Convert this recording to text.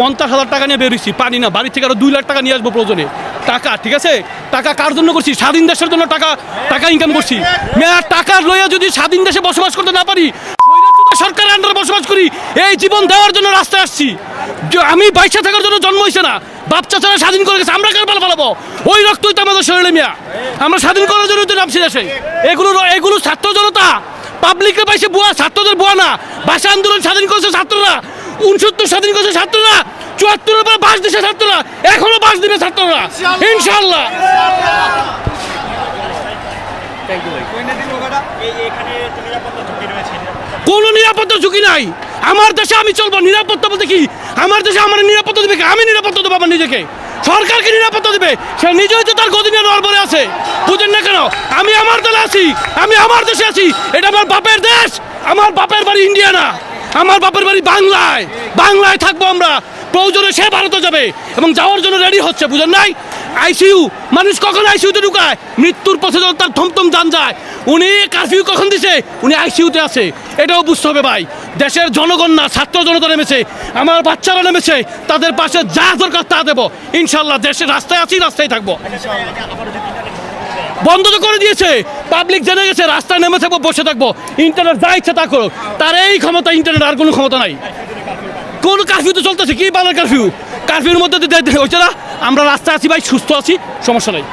পঞ্চাশ হাজার টাকা নিয়ে বেরোইছি, পানি না, বাড়ি থেকে আরও দুই লাখ টাকা নিয়ে আসব প্রয়োজনে। টাকা, ঠিক আছে? টাকা কার জন্য করছি? স্বাধীন দেশের জন্য টাকা টাকা ইনকাম করছি। টাকা লইয়া যদি স্বাধীন দেশে বসবাস করতে না পারি সরকারের আন্ডারে বসবাস করি, এই জীবন দেওয়ার জন্য রাস্তায় আসছি। আমি বাইশে থাকার জন্য জন্ম হয়েছে না বাচ্চা ছাড়া স্বাধীন করে গেছে, আমরা কেন পালা পালাবো? ওই রক্তই তো আমাদের শরীরে মিয়া। আমরা স্বাধীন করার জন্য তো নামছি দেশে। এগুলো এগুলো ছাত্র জনতা। পাবলিকের পাইছে বুয়া, ছাত্রদের বুয়া না। ভাষা আন্দোলন স্বাধীন করেছে ছাত্ররা। উনসত্তর স্বাধীন করেছে ছাত্ররা চুয়াত্তরের পর বাস দিছে ছাত্ররা এখনও বাস দিবে ছাত্ররা। ইনশাল্লাহ কোনো নিরাপত্তা ঝুঁকি নাই। আমার দেশে আমি চলবো। নিরাপত্তা বলতে কি? আমার দেশে আমার নিরাপত্তা দেবে কে? আমি নিরাপত্তা দেবো আমার নিজেকে। সরকারকে নিরাপত্তা দেবে। সে নিজেই তো তার গদিনে নড়বড়ে আছে। বুঝেন না কেন? আমি আমার দলে আছি। আমি আমার দেশে আছি। এটা আমার বাপের দেশ। আমার বাপের বাড়ি ইন্ডিয়া না। আমার বাপের বাড়ি বাংলায়। বাংলায় থাকব আমরা। প্রয়োজনে সে ভারতে যাবে এবং যাওয়ার জন্য রেডি হচ্ছে, বুঝেন নাই? আইসিইউ মানুষ কখন আইসিইউতে ঢুকায়? মৃত্যুর পথে যখন তার থমথম যান যায়, উনি কারফিউ কখন দিছে? উনি আইসিইউতে আছে। এটাও বুঝতে হবে ভাই। দেশের জনগণ না, ছাত্র জনতা নেমেছে। আমার বাচ্চারা নেমেছে। তাদের পাশে যা দরকার তা দেবো। ইনশাল্লাহ দেশের রাস্তায় আছি, রাস্তায় থাকব। বন্ধ তো করে দিয়েছে। পাবলিক জেনে গেছে, রাস্তায় নেমে থাকব, বসে থাকব। ইন্টারনেট যা ইচ্ছে তা করো তার এই ক্ষমতা ইন্টারনেট আর কোনো ক্ষমতা নাই। কোন কারফিউ তো চলতেছে, কি বাংলার কারফিউ কারফিউর মধ্যে হচ্ছে না। আমরা রাস্তায় আছি ভাই, সুস্থ আছি, সমস্যা নাই।